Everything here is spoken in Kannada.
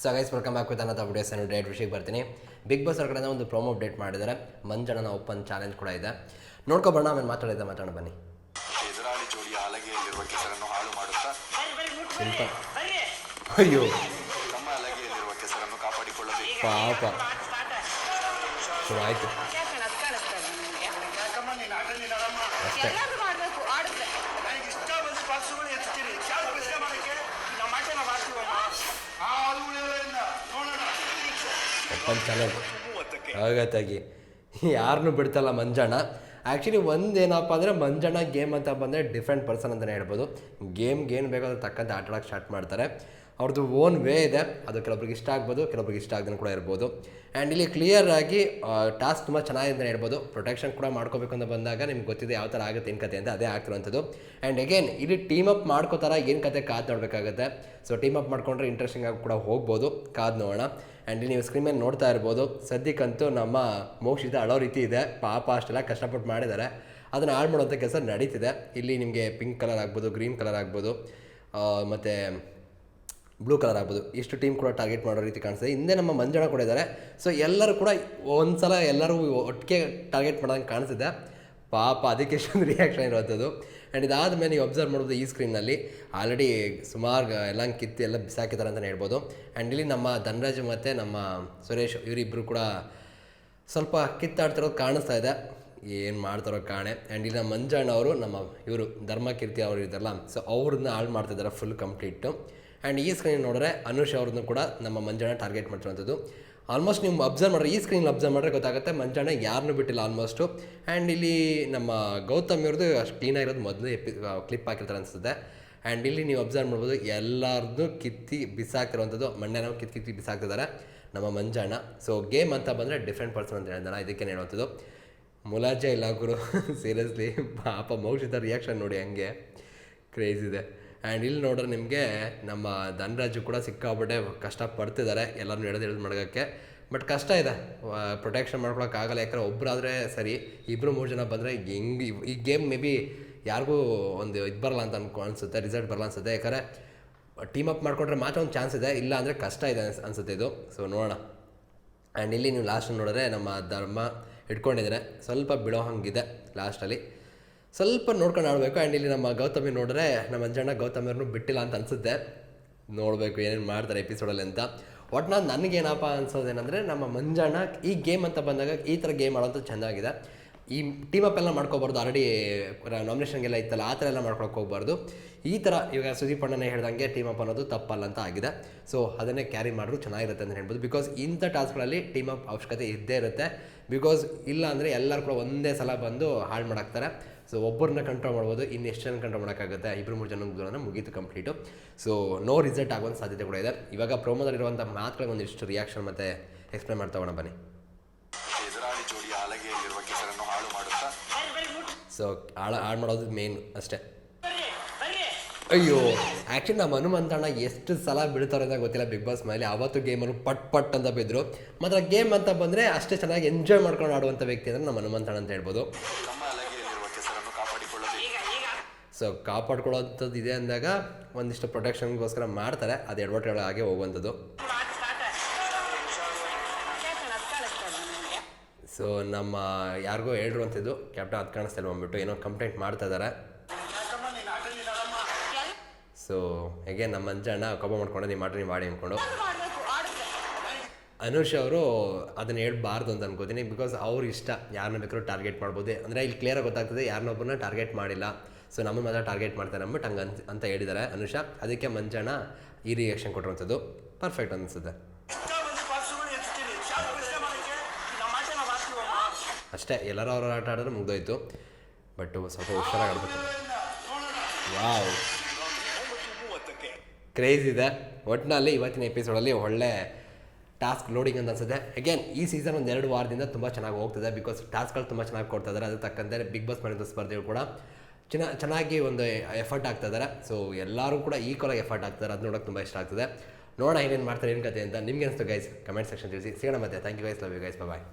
So guys welcome back with ಅನ್ನೋದು ಅಪ್ಡೇಟ್ಸ್ ನಾನು ಡೇಟ್ ವಿಷಯಕ್ಕೆ ಬರ್ತೀನಿ. ಬಿಗ್ ಬಾಸ್ ಅವ್ರ ಕಡೆಯಿಂದ ಒಂದು ಪ್ರೋಮೋ ಅಪ್ಡೇಟ್ ಮಾಡಿದ್ದಾರೆ. ಮಂಜಣ್ಣನ ಓಪನ್ ಚಾಲೆಂಜ್ ಕೂಡ ಇದೆ. ನೋಡ್ಕೊಬಣ್ಣ ಆಮೇಲೆ ಮಾತಾಡಿದ್ದೆ ಮಾತಾಡೋಣ ಬನ್ನಿ. ಎದುರಾಳಿ ಜೋಡಿಯ ಹಲಗೆಯಲ್ಲಿರುವ ಕೆಸರನ್ನು ಹಾಳು ಮಾಡುತ್ತಾ? ಅಯ್ಯೋ. ತಮ್ಮ ಹಲಗೆಯಲ್ಲಿರುವ ಕೆಸರನ್ನು ಕಾಪಾಡಿಕೊಳ್ಳಬೇಕು. ಪಾಪ. ಶುರು ಆಯಿತು. ಅಷ್ಟೇ. ಓಪನ್ ಚಾಲೆಂಜ್ ಆಗತ್ತಾಗಿ ಯಾರನ್ನೂ ಬಿಡ್ತಲ್ಲ ಮಂಜಣ್ಣ. ಆ್ಯಕ್ಚುಲಿ ಒಂದೇನಪ್ಪ ಅಂದರೆ ಮಂಜಣ್ಣ ಗೇಮ್ ಅಂತ ಬಂದರೆ ಡಿಫ್ರೆಂಟ್ ಪರ್ಸನ್ ಅಂತಲೇ ಹೇಳ್ಬೋದು. ಗೇಮ್ಗೆ ಏನು ಅದ್ರ ತಕ್ಕಂತೆ ಆಟ ಆಡೋಕ್ಕೆ ಸ್ಟಾರ್ಟ್ ಮಾಡ್ತಾರೆ. ಅವ್ರದ್ದು ಓನ್ ವೇ ಇದೆ. ಅದು ಕೆಲವೊಬ್ರಿಗೆ ಇಷ್ಟ ಆಗ್ಬೋದು ಕೆಲವೊಬ್ರಿಗೆ ಇಷ್ಟ ಆಗದೇ ಕೂಡ ಇರ್ಬೋದು. ಆ್ಯಂಡ್ ಇಲ್ಲಿ ಕ್ಲಿಯರ್ ಆಗಿ ಟಾಸ್ಕ್ ತುಂಬ ಚೆನ್ನಾಗಿದೆ ಹೇಳ್ಬೋದು. ಪ್ರೊಟೆಕ್ಷನ್ ಕೂಡ ಮಾಡ್ಕೋಬೇಕು ಅಂತ ಬಂದಾಗ ನಿಮ್ಗೆ ಗೊತ್ತಿದೆ ಯಾವ ಥರ ಆಗುತ್ತೆ, ಏನು ಕತೆ ಅಂತ ಅದೇ ಆಗ್ತಿರುವಂಥದ್ದು. ಆ್ಯಂಡ್ ಅಗೇನ್ ಇಲ್ಲಿ ಟೀಮ್ ಅಪ್ ಮಾಡ್ಕೋತಾರ, ಏನು ಕತೆ ಕಾದು ನೋಡಬೇಕಾಗುತ್ತೆ. ಸೊ ಟೀಮ್ ಅಪ್ ಮಾಡ್ಕೊಂಡ್ರೆ ಇಂಟ್ರೆಸ್ಟಿಂಗ್ ಆಗಿ ಕೂಡ ಹೋಗ್ಬೋದು, ಕಾದು ನೋಡೋಣ. ಆ್ಯಂಡ್ ನೀವು ಸ್ಕ್ರೀನ್ ಮೇಲೆ ನೋಡ್ತಾ ಇರ್ಬೋದು. ಸದ್ಯಕ್ಕಂತೂ ನಮ್ಮ ಮೋಕ್ಷಿತ ಅಳೋ ರೀತಿ ಇದೆ. ಪಾಪ ಅಷ್ಟೆಲ್ಲ ಕಷ್ಟಪಟ್ಟು ಮಾಡಿದ್ದಾರೆ. ಅದನ್ನು ಹಾಳು ಮಾಡೋಂಥ ಕೆಲಸ ನಡೀತಿದೆ. ಇಲ್ಲಿ ನಿಮಗೆ ಪಿಂಕ್ ಕಲರ್ ಆಗ್ಬೋದು ಗ್ರೀನ್ ಕಲರ್ ಆಗ್ಬೋದು. ಮತ್ತು ಬ್ಲೂ ಕಲರ್ ಆಗ್ಬೋದು. ಇಷ್ಟು ಟೀಮ್ ಕೂಡ ಟಾರ್ಗೆಟ್ ಮಾಡೋ ರೀತಿ ಕಾಣಿಸ್ತದೆ ಹಿಂದೆ ನಮ್ಮ ಮಂಜಣ್ಣ ಕೂಡ ಇದ್ದಾರೆ. ಸೊ ಎಲ್ಲರೂ ಕೂಡ ಒಂದು ಸಲ ಎಲ್ಲರೂ ಒಟ್ಟಿಗೆ ಟಾರ್ಗೆಟ್ ಮಾಡೋಂಗೆ ಕಾಣಿಸಿದೆ ಪಾಪ ಅದಕ್ಕೆ ಎಷ್ಟೊಂದು ರಿಯಾಕ್ಷನ್ ಇರುವಂಥದ್ದು ಆ್ಯಂಡ್ ಇದಾದಮೇಲೆ ನೀವು ಅಬ್ಸರ್ವ್ ಮಾಡ್ಬೋದು ಈ ಸ್ಕ್ರೀನಲ್ಲಿ ಆಲ್ರೆಡಿ ಸುಮಾರು ಎಲ್ಲ ಕಿತ್ತು ಎಲ್ಲ ಬಿಸಾಕಿದ್ದಾರೆ ಅಂತಲೇ ಹೇಳ್ಬೋದು. ಆ್ಯಂಡ್ ಇಲ್ಲಿ ನಮ್ಮ ಧನರಾಜ್ ಮತ್ತು ನಮ್ಮ ಸುರೇಶ್ ಇವರಿಬ್ಬರು ಕೂಡ ಸ್ವಲ್ಪ ಕಿತ್ತಾಡ್ತಿರೋದು ಕಾಣಿಸ್ತಾ ಇದೆ. ಏನು ಮಾಡ್ತಾರೋ ಕಾಣೆ. ಆ್ಯಂಡ್ ಇಲ್ಲಿ ನಮ್ಮ ಮಂಜಣ್ಣ ಅವರು, ನಮ್ಮ ಇವರು ಧರ್ಮಕೀರ್ತಿ ಅವರು ಇದ್ದಾರಲ್ಲ. ಸೊ ಅವ್ರನ್ನ ಹಾಳು ಮಾಡ್ತಿದ್ದಾರೆ ಫುಲ್ ಕಂಪ್ಲೀಟು ಆ್ಯಂಡ್ ಈ ಸ್ಕ್ರೀನ್ ನೋಡಿದ್ರೆ ಅನುಷ್ ಅವ್ರನ್ನೂ ಕೂಡ ನಮ್ಮ ಮಂಜಣ್ಣ ಟಾರ್ಗೆಟ್ ಮಾಡಿರುವಂಥದ್ದು ಆಲ್ಮೋಸ್ಟ್ ನೀವು ಅಬ್ಸರ್ವ್ ಮಾಡ್ರೆ, ಈ ಸ್ಕ್ರೀನ್ ಅಬ್ಸರ್ವ್ ಮಾಡಿದ್ರೆ ಗೊತ್ತಾಗುತ್ತೆ ಮಂಜಣ್ಣ ಯಾರನ್ನೂ ಬಿಟ್ಟಿಲ್ಲ ಆಲ್ಮೋಸ್ಟು ಆ್ಯಂಡ್ ಇಲ್ಲಿ ನಮ್ಮ ಗೌತಮ್ ಇವ್ರದ್ದು ಅಷ್ಟು ಕ್ಲೀನಾಗಿರೋದು ಮೊದಲೇ ಎಪಿ ಕ್ಲಿಪ್ ಹಾಕಿರ್ತಾರೆ ಅನಿಸುತ್ತೆ. ಆ್ಯಂಡ್ ಇಲ್ಲಿ ನೀವು ಅಬ್ಸರ್ವ್ ಮಾಡ್ಬೋದು ಎಲ್ಲರದ್ದು ಕಿತ್ತಿ ಬಿಸಾಕ್ತಿರುವಂಥದ್ದು ಮಣ್ಣೆ ನಾವು ಕಿತ್ತಿ ಕಿತ್ತಿ ಬಿಸಾಕ್ತಿದ್ದಾರೆ ನಮ್ಮ ಮಂಜಣ್ಣ. ಸೊ ಗೇಮ್ ಅಂತ ಬಂದರೆ ಡಿಫ್ರೆಂಟ್ ಪರ್ಸನ್ ಅಂತ ಹೇಳಿದಾರೆ ಇದಕ್ಕೆ ಹೇಳುವಂಥದ್ದು. ಮುಲಾಜೆ ಇಲ್ಲ ಗುರು ಸೀರಿಯಸ್ಲಿ ಪಾಪ ಮೋಕ್ಷಿತ ರಿಯಾಕ್ಷನ್ ನೋಡಿ ಹಂಗೆ. ಕ್ರೇಜ್ ಇದೆ. ಆ್ಯಂಡ್ ಇಲ್ಲಿ ನೋಡ್ರೆ ನಿಮಗೆ ನಮ್ಮ ಧನರಾಜು ಕೂಡ ಸಿಕ್ಕಾಪಟ್ಟೆ ಕಷ್ಟಪಡ್ತಿದ್ದಾರೆ ಎಲ್ಲರೂ ಎಳೆದು ಎಳೆದು ಮಾಡೋಕ್ಕೆ ಬಟ್ ಕಷ್ಟ ಇದೆ. ಪ್ರೊಟೆಕ್ಷನ್ ಮಾಡ್ಕೊಳಕ್ಕಾಗಲ್ಲ ಯಾಕಂದ್ರೆ ಒಬ್ಬರಾದರೆ ಸರಿ ಇಬ್ಬರು ಮೂರು ಜನ ಬಂದರೆ ಹೆಂಗೆ, ಈ ಗೇಮ್ ಮೇ ಬಿ ಯಾರಿಗೂ ಒಂದು ಇದು ಬರಲ್ಲ ಅಂತ ಅನ್ಕೊ, ಅನಿಸುತ್ತೆ ರಿಸಲ್ಟ್ ಬರಲ್ಲ ಅನಿಸುತ್ತೆ. ಯಾಕಂದರೆ ಟೀಮ್ ಅಪ್ ಮಾಡಿಕೊಂಡ್ರೆ ಮಾತ್ರ ಒಂದು ಚಾನ್ಸ್ ಇದೆ, ಇಲ್ಲ ಅಂದರೆ ಕಷ್ಟ ಇದೆ ಅನ್ಸ್, ಅನ್ಸುತ್ತೆ ಇದು. ಸೊ ನೋಡೋಣ. ಆ್ಯಂಡ್ ಇಲ್ಲಿ ನೀವು ಲಾಸ್ಟ್ ನೋಡಿದ್ರೆ ನಮ್ಮ ಧರ್ಮ ಇಟ್ಕೊಂಡಿದ್ದಾರೆ ಸ್ವಲ್ಪ ಬಿಡೋ ಹಂಗಿದೆ ಲಾಸ್ಟಲ್ಲಿ ಸ್ವಲ್ಪ ನೋಡ್ಕೊಂಡು ಆಡಬೇಕು. ಆ್ಯಂಡ್ ಇಲ್ಲಿ ನಮ್ಮ ಗೌತಮಿ ನೋಡಿದ್ರೆ ನಮ್ಮ ಅಂಜಣ್ಣ ಗೌತಮಿಯವ್ರನ್ನೂ ಬಿಟ್ಟಿಲ್ಲ ಅಂತ ಅನಿಸುತ್ತೆ. ನೋಡಬೇಕು ಏನೇನು ಮಾಡ್ತಾರೆ ಎಪಿಸೋಡಲ್ಲಿ ಅಂತ. ಒಟ್ನಲ್ಲಿ ನನಗೇನಪ್ಪ ಅನ್ಸೋದೇನೆಂದರೆ ನಮ್ಮ ಮಂಜಣ್ಣ ಈ ಗೇಮ್ ಅಂತ ಬಂದಾಗ ಈ ಥರ ಗೇಮ್ ಆಡೋದು ಚೆನ್ನಾಗಿದೆ ಈ ಟೀಮ್ ಅಪ್ ಎಲ್ಲ ಮಾಡ್ಕೋಬಾರ್ದು. ಆಲ್ರೆಡಿ ನಾಮಿನೇಷನ್ಗೆಲ್ಲ ಇತ್ತಲ್ಲ, ಆ ಥರ ಎಲ್ಲ ಮಾಡ್ಕೊಳಕ್ಕೆ ಹೋಗ್ಬಾರ್ದು. ಈ ಥರ ಇವಾಗ ಸುದೀಪ್ ಅಣ್ಣನೇ ಹೇಳ್ದಂಗೆ ಟೀಮ್ ಅಪ್ ಅನ್ನೋದು ತಪ್ಪಲ್ಲ ಅಂತ ಆಗಿದೆ. ಸೊ ಅದನ್ನೇ ಕ್ಯಾರಿ ಮಾಡಿದ್ರು ಚೆನ್ನಾಗಿರುತ್ತೆ ಅಂತ ಹೇಳ್ಬೋದು. ಬಿಕಾಸ್ ಇಂಥ ಟಾಸ್ಕ್ಗಳಲ್ಲಿ ಟೀಮ್ ಅಪ್ ಅವಶ್ಯಕತೆ ಇದ್ದೇ ಇರುತ್ತೆ. ಬಿಕಾಸ್ ಇಲ್ಲ ಅಂದರೆ ಎಲ್ಲರೂ ಕೂಡ ಒಂದೇ ಸಲ ಬಂದು ಹಾಳು ಮಾಡಾಕ್ತಾರೆ. ಸೊ ಒಬ್ಬರನ್ನ ಕಂಟ್ರೋಲ್ ಮಾಡ್ಬೋದು ಇನ್ನೆಷ್ಟು ಜನ ಕಂಟ್ರೋಲ್ ಮಾಡೋಕ್ಕಾಗುತ್ತೆ ಇಬ್ಬರು ಮೂರು ಜನ ಮುಗೀತು ಕಂಪ್ಲೀಟು ಸೊ ನೋ ರಿಸಲ್ಟ್ ಆಗುವಂಥ ಸಾಧ್ಯತೆ ಕೂಡ ಇದೆ. ಇವಾಗ ಪ್ರೋಮೋದಲ್ಲಿರುವಂಥ ಮಾತುಗಳಿಗೆ ಒಂದಿಷ್ಟು ರಿಯಾಕ್ಷನ್ ಮತ್ತು ಎಕ್ಸ್ಪ್ಲೈನ್ ಮಾಡ್ತಾ ಹೋಗೋಣ ಬನ್ನಿ. ಸೊ ಹಾಳು ಹಾಳು ಮಾಡೋದು ಮೇನ್ ಅಷ್ಟೇ. ಅಯ್ಯೋ ಆ್ಯಕ್ಚುಲಿ ನಮ್ಮ ಹನುಮಂತಣ್ಣ ಎಷ್ಟು ಸಲ ಬೀಳ್ತಾರೆ ಅಂತ ಗೊತ್ತಿಲ್ಲ ಬಿಗ್ ಬಾಸ್ ಮೇಲೆ. ಅವತ್ತು ಗೇಮಲ್ಲಿ ಪಟ್ ಪಟ್ ಅಂತ ಬಿದ್ದರು ಮಾತ್ರ ಗೇಮ್ ಅಂತ ಬಂದರೆ ಅಷ್ಟೇ ಚೆನ್ನಾಗಿ ಎಂಜಾಯ್ ಮಾಡ್ಕೊಂಡು ಆಡುವಂಥ ವ್ಯಕ್ತಿ ಅಂದರೆ ನಮ್ಮ ಹನುಮಂತಣ್ಣ ಅಂತ ಹೇಳ್ಬೋದು. ಸೊ ಕಾಪಾಡ್ಕೊಳ್ಳೋಂಥದ್ದು ಇದೆ ಅಂದಾಗ ಒಂದಿಷ್ಟು ಪ್ರೊಟೆಕ್ಷನ್ಗೋಸ್ಕರ ಮಾಡ್ತಾರೆ. ಅದು ಎಡವಟ್ಟುಗಳ ಹಾಗೆ ಹೋಗುವಂಥದ್ದು. ಸೊ ನಮ್ಮ ಯಾರಿಗೋ ಹೇಳ್ರು ಅಂತಿದ್ದು ಕ್ಯಾಪ್ಟನ್ ಅದು ಕಾಣಿಸ್ತಾ ಬಂದ್ಬಿಟ್ಟು. ಏನೋ ಕಂಪ್ಲೇಂಟ್ ಮಾಡ್ತಾ ಇದ್ದಾರೆ. ಸೊ ಹೇಗೆ ನಮ್ಮ ಮಂಜಣ್ಣ ಕೋಪ ಮಾಡ್ಕೊಂಡು, ನೀವು ಮಾಡ್ರಿ, ನೀವು ಮಾಡಿ ಅಂದ್ಕೊಂಡು. ಅನುಷ್ ಅವರು ಅದನ್ನು ಹೇಳ್ಬಾರ್ದು ಅಂತ ಅನ್ಕೋತೀನಿ. ಬಿಕಾಸ್ ಅವ್ರ ಇಷ್ಟ. ಯಾರನ್ನ ಬೇಕಾದ್ರೂ ಟಾರ್ಗೆಟ್ ಮಾಡ್ಬೋದು. ಅಂದರೆ ಇಲ್ಲಿ ಕ್ಲಿಯರಾಗಿ ಗೊತ್ತಾಗ್ತದೆ, ಯಾರನ್ನೊಬ್ಬರನ್ನ ಟಾರ್ಗೆಟ್ ಮಾಡಿಲ್ಲ. ಸೊ ನಮ್ಮನ್ನು ಮಾತ್ರ ಟಾರ್ಗೆಟ್ ಮಾಡ್ತಾರೆ ಅಂದ್ಬಿಟ್ಟು ಹಂಗೆ ಅಂತ ಅಂತ ಹೇಳಿದ್ದಾರೆ ಅನುಷಾ. ಅದಕ್ಕೆ ಮಂಜಣ್ಣ ಈ ರಿಯಾಕ್ಷನ್ ಕೊಟ್ಟಿರುವಂಥದ್ದು ಪರ್ಫೆಕ್ಟ್ ಅನಿಸುತ್ತೆ. ಅಷ್ಟೇ, ಎಲ್ಲರೂ ಅವ್ರ ಆಟ ಆಡಿದ್ರೆ ಮುಗ್ದೋಯ್ತು. ಬಟ್ ಸ್ವಲ್ಪ ಹುಷಾರಾಗಿ ಆಡ್ಬೇಕು. ವಾವ್ ಕ್ರೇಜ್ ಇದೆ. ಒಟ್ಟಿನಲ್ಲಿ ಇವತ್ತಿನ ಎಪಿಸೋಡಲ್ಲಿ ಒಳ್ಳೆ ಟಾಸ್ಕ್ ಲೋಡಿಂಗ್ ಅಂತ ಅನ್ಸುತ್ತೆ. ಅಗೇನ್ ಈ ಸೀಸನ್ ಒಂದು ಎರಡು ವಾರದಿಂದ ತುಂಬ ಚೆನ್ನಾಗಿ ಹೋಗ್ತಿದೆ ಬಿಕಾಸ್ ಟಾಸ್ಕ್ಗಳು ತುಂಬ ಚೆನ್ನಾಗಿ ಕೊಡ್ತಾ ಇದ್ದಾರೆ ಅದಕ್ಕೆ ತಕ್ಕಂತೆ ಬಿಗ್ ಬಾಸ್ ಮಾಡಿದ ಸ್ಪರ್ಧೆಗಳು ಕೂಡ. ಚೆನ್ನ, ಚೆನ್ನಾಗಿ ಒಂದು ಎಫರ್ಟ್ ಆಗ್ತಾ ಇದ್ದಾರೆ ಸೊ ಎಲ್ಲರೂ ಕೂಡ ಈಕ್ವಲಾಗಿ ಎಫರ್ಟ್ ಆಗ್ತಾರೆ ಅದು ನೋಡೋಕೆ ತುಂಬ ಇಷ್ಟ ಆಗ್ತದೆ. ನೋಡೋಣ ಏನೇನು ಮಾಡ್ತಾರೆ, ಏನು ಕತೆ ಅಂತ ನಿಮ್ಗೆ ಅನಿಸ್ತು ಗೈಸ್ ಕಮೆಂಟ್ ಸೆಕ್ಷನ್ ತಿಳಿಸಿ. ಸಿಗೋಣ ಮತ್ತೆ. Thank you guys love you guys bye